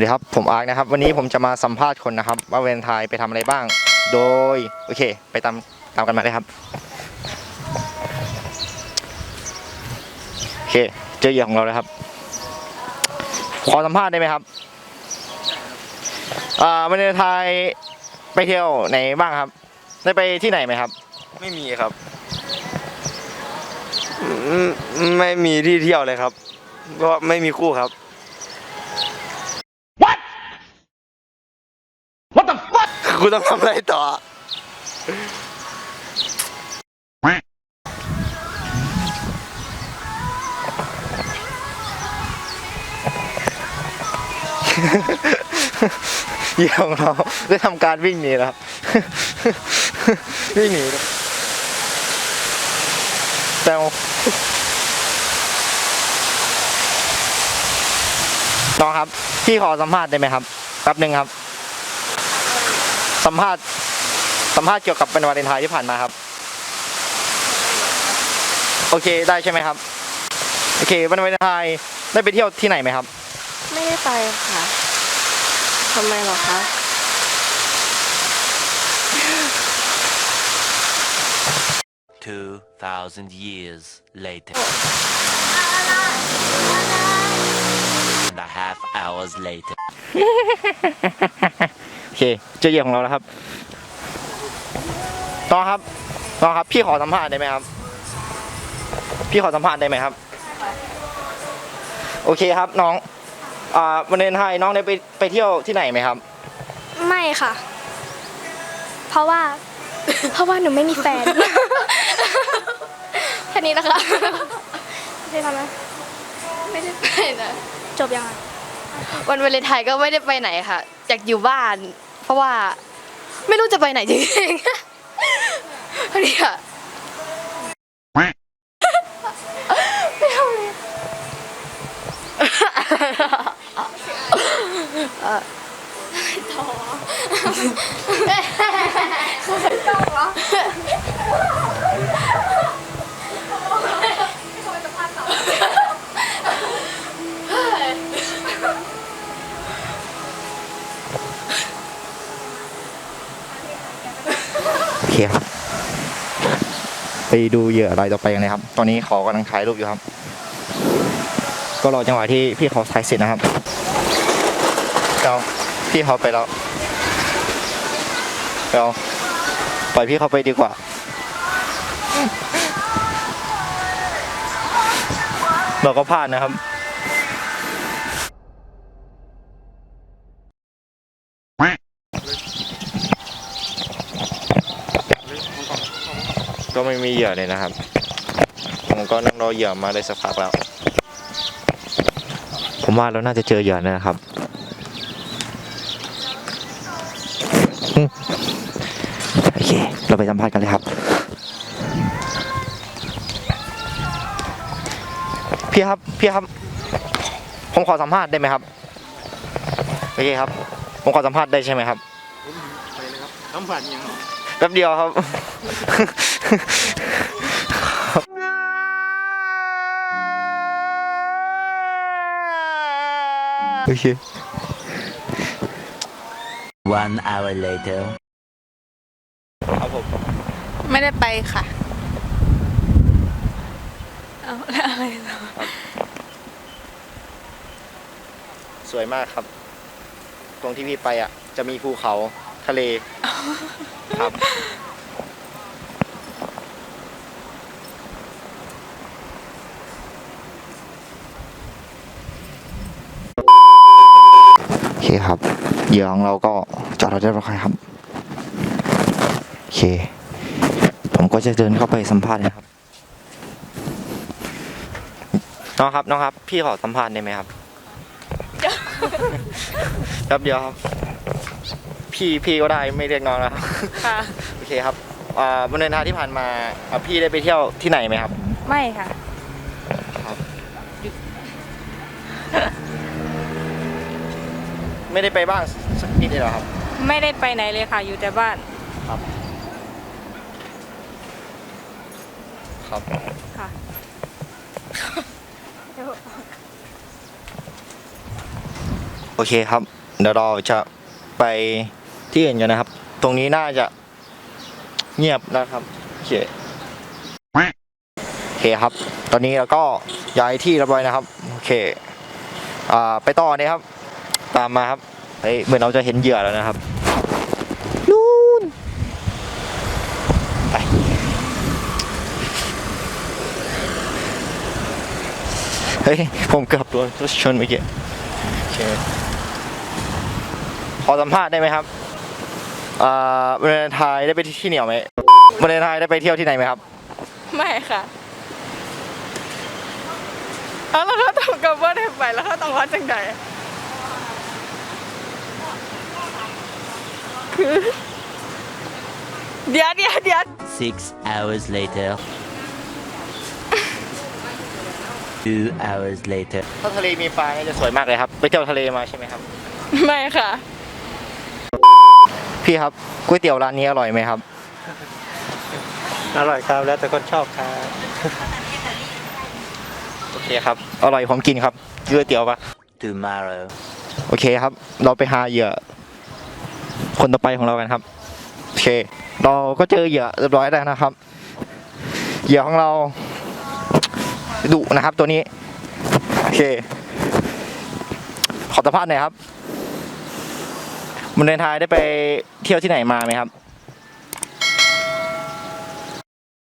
วัสดีครับ ผมอาร์คนะครับ วันนี้ผมจะมาสัมภาษณ์คนนะครับ ว่าเวนไทยไปทำอะไรบ้าง โดย โอเค ไปตามตามกันมาเลยครับ โอเค เจอเหยื่อของเราแล้วครับ ขอสัมภาษณ์ได้ไหมครับอ่าเวนไทยไปเที่ยวไหนบ้างครับ ได้ไปที่ไหนไหมครับ ไม่มีครับ ไม่มีที่เที่ยวเลยครับเพราะไม่มีคู่ครับ กูต้องทำอะไรต่อ เหยื่อของเราได้ทำการวิ่งหนีแล้วครับ วิ่งหนีแล้วแต่น้องครับ พี่ขอสัมภาษณ์ได้ไหมครับแป๊บหนึ่งครับ สัมภาษณ์สัมภาษณ์เกี่ยวกับเป็นวาเลนไทน์ที่ผ่านมาครับ โอเคได้ใช่ไหมครับ โอเควันวาเลนไทน์ได้ไปเที่ยวที่ไหนไหมครับ ไม่ได้ไปค่ะทำไมเหรอคะ2,000 years later. And a half hours later. โอเคเจอเหยื่อของเราแล้วครับน้องครับน้องครับ พี่ขอสัมภาษณ์ได้ไหมครับ พี่ขอสัมภาษณ์ได้ไหมครับ โอเคครับน้อง อ่าวันเดนไทยน้องได้ไปไปเที่ยวที่ไหนไหมครับ ไม่ค่ะ เพราะว่า เพราะว่าหนูไม่มีแฟน แค่นี้นะคะได้ทำไหมไม่ได้ไปนะ จบยังอะวันวาเลนไทน์ก็ไม่ได้ไปไหนค่ะอยากอยู่บ้านเพ ราะว่าไม่รู้จะไปไหนจริงๆอันนี้ค่ะโอ คครับไปดูเหยื่อรายต่อไปกันเลยครับ ตอนนี้เขากำลังถ่ายรูปอยู่ครับ ก็รอจังหวะที่พี่เขาถ่ายเสร็จนะครับเราพี่เขาไปแล้วเราปล่อยพี่เขาไปดีกว่าเราก็พลาดนะครับ ก็ไม่มีเหยื่อเลยนะครับ ผมก็นั่งรอเหยื่อมาได้สักพักแล้ว ผมว่าเราน่าจะเจอเหยื่อแน่นะครับโอเค เราไปสัมภาษณ์กันเลยครับ พี่ครับ พี่ครับ ผมขอสัมภาษณ์ได้ไหมครับ โอเคครับ ผมขอสัมภาษณ์ได้ใช่ไหมครับน้ำผ่านยัง แป๊บเดียวครับโอเค One hour later. ครับผมไม่ได้ไปค่ะ เอาแล้วอะไรต่อสวยมากครับ ตรงที่พี่ไปอะ จะมีภูเขาทะเล ครับ โอเคครับเหยื่อของเราก็จอดรถเรียบร้อยครับ โอเค ผมก็จะเดินเข้าไปสัมภาษณ์นะครับ น้องครับ น้องครับ พี่ขอสัมภาษณ์ได้ไหมครับ แป๊บเดียวครับ พี่พี่ก็ได้ไม่เรียกน้องแล้วครับค่ะ โอเคครับอ่าวันเดินทางที่ผ่านมาอ่าพี่ได้ไปเที่ยวที่ไหนไหมครับ ไม่ค่ะ ไม่ได้ไปบ้างสักนิดเลยเหรอครับ ไม่ได้ไปไหนเลยค่ะ อยู่แต่บ้านครับ ครับ ค่ะโโอเคครับ เดี๋ยวเราจะไป ที่อื่นกันนะครับ ตรงนี้น่าจะเงียบนะครับโอเคโอเคครับ ตอนนี้เราก็ย้ายที่เรียบร้อยนะครับโอเคอ่าไปต่อเนี่ยครับ ตามมาครับเฮ้ยเหมือนเราจะเห็นเหยื่อแล้วนะครับนู่นไปเฮ้ยผมเกือบโดนรถชนเมื่อกี้โอเคขอสัมภาษณ์ได้ไหมครับ อ่าวันเลนไทายได้ไปที่เหนียวไหมวันเลนไทายได้ไปเที่ยวที่ไหนไหมครับ ไม่ค่ะเอาแล้วเขาต้องกับว่าได้ไปแล้วเขาต้องวัดจังใดคือเดี๋ยวเดี๋ยวเดี๋ยว Six hours later. Two hours later. ถ้าทะเลมีปลาเนี่ยจะสวยมากเลยครับ ไปเที่ยวทะเลมาใช่ไหมครับ ไม่ค่ะ พี่ครับก๋วยเตี๋ยวร้านนี้อร่อยไหมครับ อร่อยครับแล้วแต่คนชอบครับโอเคครับอร่อยผมกินครับก๋วยเตี๋ยวปะ Tomorrow. โอเคครับ เราไปหาเหยื่อ คนต่อไปของเรากันครับโอเค เราก็เจอเหยื่อเรียบร้อยแล้วนะครับ เหยื่อของเราดุนะครับตัวนี้โอเคขอสัมภาษณ์หน่อยครับ มันเดินทายได้ไปเที่ยวที่ไหนมาไหมครับ